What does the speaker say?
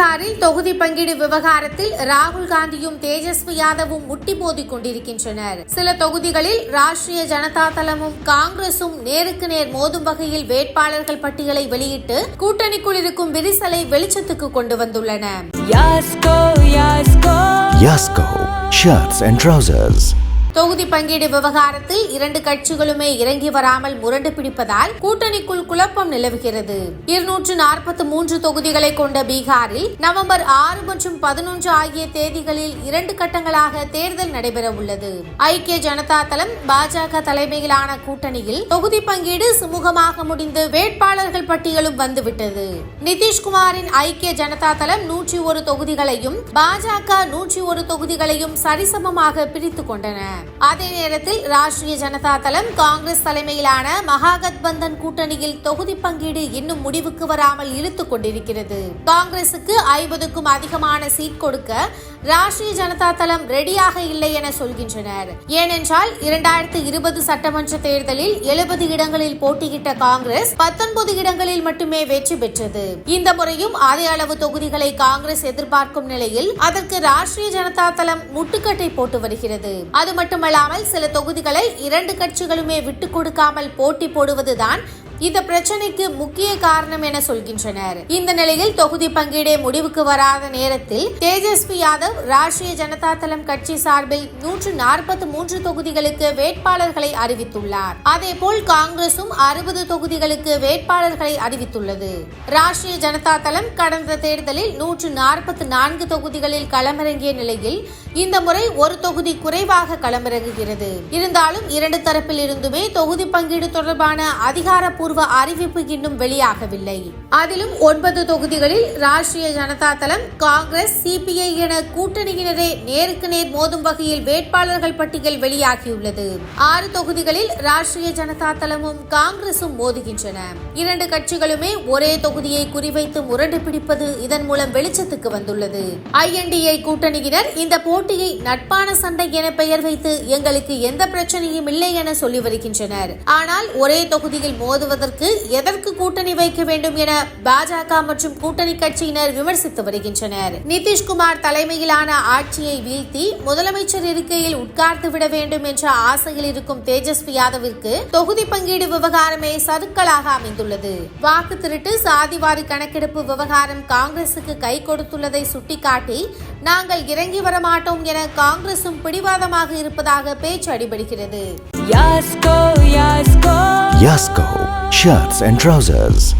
பீகாரில் தொகுதி பங்கீடு விவகாரத்தில் ராகுல் காந்தியும் தேஜஸ்வி யாதவும் முட்டி மோதிக் கொண்டிருக்கின்றனர். சில தொகுதிகளில் ராஷ்டிரிய ஜனதா தளமும் காங்கிரசும் நேருக்கு நேர் மோதும் வகையில் வேட்பாளர்கள் பட்டியலை வெளியிட்டு கூட்டணிக்குள் இருக்கும் விரிசலை வெளிச்சத்துக்கு கொண்டு வந்துள்ளன. தொகுதி பங்கீடு விவகாரத்தில் இரண்டு கட்சிகளுமே இறங்கி வராமல் முரண்டு பிடிப்பதால் கூட்டணிக்குள் குழப்பம் நிலவுகிறது. இருநூற்று நாற்பத்தி மூன்று தொகுதிகளை கொண்ட பீகாரில் நவம்பர் ஆறு மற்றும் பதினொன்று ஆகிய தேதிகளில் இரண்டு கட்டங்களாக தேர்தல் நடைபெற உள்ளது ஐக்கிய ஜனதா தளம் பாஜக தலைமையிலான கூட்டணியில் தொகுதி பங்கீடு சுமூகமாக முடிந்து வேட்பாளர்கள் பட்டியலும் வந்துவிட்டது. நிதிஷ்குமாரின் ஐக்கிய ஜனதா தளம் நூற்றி ஒரு தொகுதிகளையும் பாஜக நூற்றி ஒரு தொகுதிகளையும் சரிசமமாக பிரித்துக் கொண்டன. அதே நேரத்தில் ராஷ்டிரிய ஜனதா தளம் காங்கிரஸ் தலைமையிலான மகாகத்பந்தன் கூட்டணியில் தொகுதி பங்கீடு இன்னும் முடிவுக்கு வராமல் இழுத்துக் கொண்டிருக்கிறது. காங்கிரசுக்கு ஐம்பதுக்கும் அதிகமான சீட் கொடுக்க ராஷ்டிரிய ஜனதா தளம் ரெடியாக இல்லை என சொல்கின்றனர். ஏனென்றால் இரண்டாயிரத்து இருபது சட்டமன்ற தேர்தலில் எழுபது இடங்களில் போட்டியிட்ட காங்கிரஸ் பத்தொன்பது இடங்களில் மட்டுமே வெற்றி பெற்றது. இந்த முறையும் அதே அளவு தொகுதிகளை காங்கிரஸ் எதிர்பார்க்கும் நிலையில் அதற்கு ராஷ்டிரிய ஜனதா தளம் முட்டுக்கட்டை போட்டு வருகிறது. அது மட்டும் மட்டுமல்லாமல் சில தொகுதிகளை இரண்டு கட்சிகளுமே விட்டுக் கொடுக்காமல் போட்டி போடுவதுதான் இந்த பிரச்சனைக்கு முக்கிய காரணம் என சொல்கின்றனர். இந்த நிலையில் தொகுதி பங்கீடே முடிவுக்கு வராத நேரத்தில் தேஜஸ்வி யாதவ் ராஷ்டிரிய ஜனதா தளம் கட்சி சார்பில் நூற்று நாற்பத்தி மூன்று தொகுதிகளுக்கு வேட்பாளர்களை அறிவித்துள்ளார். அதேபோல் காங்கிரசும் அறுபது தொகுதிகளுக்கு வேட்பாளர்களை அறிவித்துள்ளது. ராஷ்டிரிய ஜனதா தளம் கடந்த தேர்தலில் நூற்று நாற்பத்தி நான்கு தொகுதிகளில் களமிறங்கிய நிலையில் இந்த முறை ஒரு தொகுதி குறைவாக களமிறங்குகிறது. இருந்தாலும் இரண்டு தரப்பில் இருந்துமே தொகுதி பங்கீடு தொடர்பான அதிகாரப்பூர்வ அறிவிப்பு இன்னும் வெளியாகவில்லை. அதிலும் ஒன்பது தொகுதிகளில் ராஷ்டிரிய ஜனதா தளம் காங்கிரஸ் சிபிஐ என கூட்டணியினரே நேருக்கு நேர் மோதும் வகையில் வேட்பாளர்கள் பட்டியல் வெளியாகியுள்ளது. ஆறு தொகுதிகளில் ராஷ்டிரிய ஜனதா தளமும் காங்கிரசும் மோதுகின்றன. இரண்டு கட்சிகளுமே ஒரே தொகுதியை குறிவைத்து முரண்டு பிடிப்பது இதன் மூலம் வெளிச்சத்துக்கு வந்துள்ளது. ஐஎன்டிஐ கூட்டணியினர் இந்த போட்டியை நட்பான சண்டை என பெயர் வைத்து எங்களுக்கு எந்த பிரச்சனையும் இல்லை என சொல்லி வருகின்றனர். ஆனால் ஒரே தொகுதியில் மோதுவதற்கு எதற்கு கூட்டணி வைக்க வேண்டும் என பாஜக மற்றும் கூட்டணி கட்சியினர் விமர்சித்து வருகின்றனர். நிதிஷ்குமார் தலைமையிலான ஆட்சியை வீழ்த்தி முதலமைச்சர் இருக்கையில் உட்கார்ந்து விட வேண்டும் என்ற ஆசையில் இருக்கும் தேஜஸ்வி யாதவிற்கு தொகுதி பங்கீடு விவகாரமே சறுக்கலாக அமைந்துள்ளது. வாக்கு திருட்டு சாதிவாரி கணக்கெடுப்பு விவகாரம் காங்கிரசுக்கு கை கொடுத்துள்ளதை சுட்டிக்காட்டி நாங்கள் இறங்கி வர மாட்டோம் என காங்கிரசும் பிடிவாதமாக இருப்பதாக பேச்சு அடிபடுகிறது. Yasko, Yasko. Yasko Shirts and Trousers.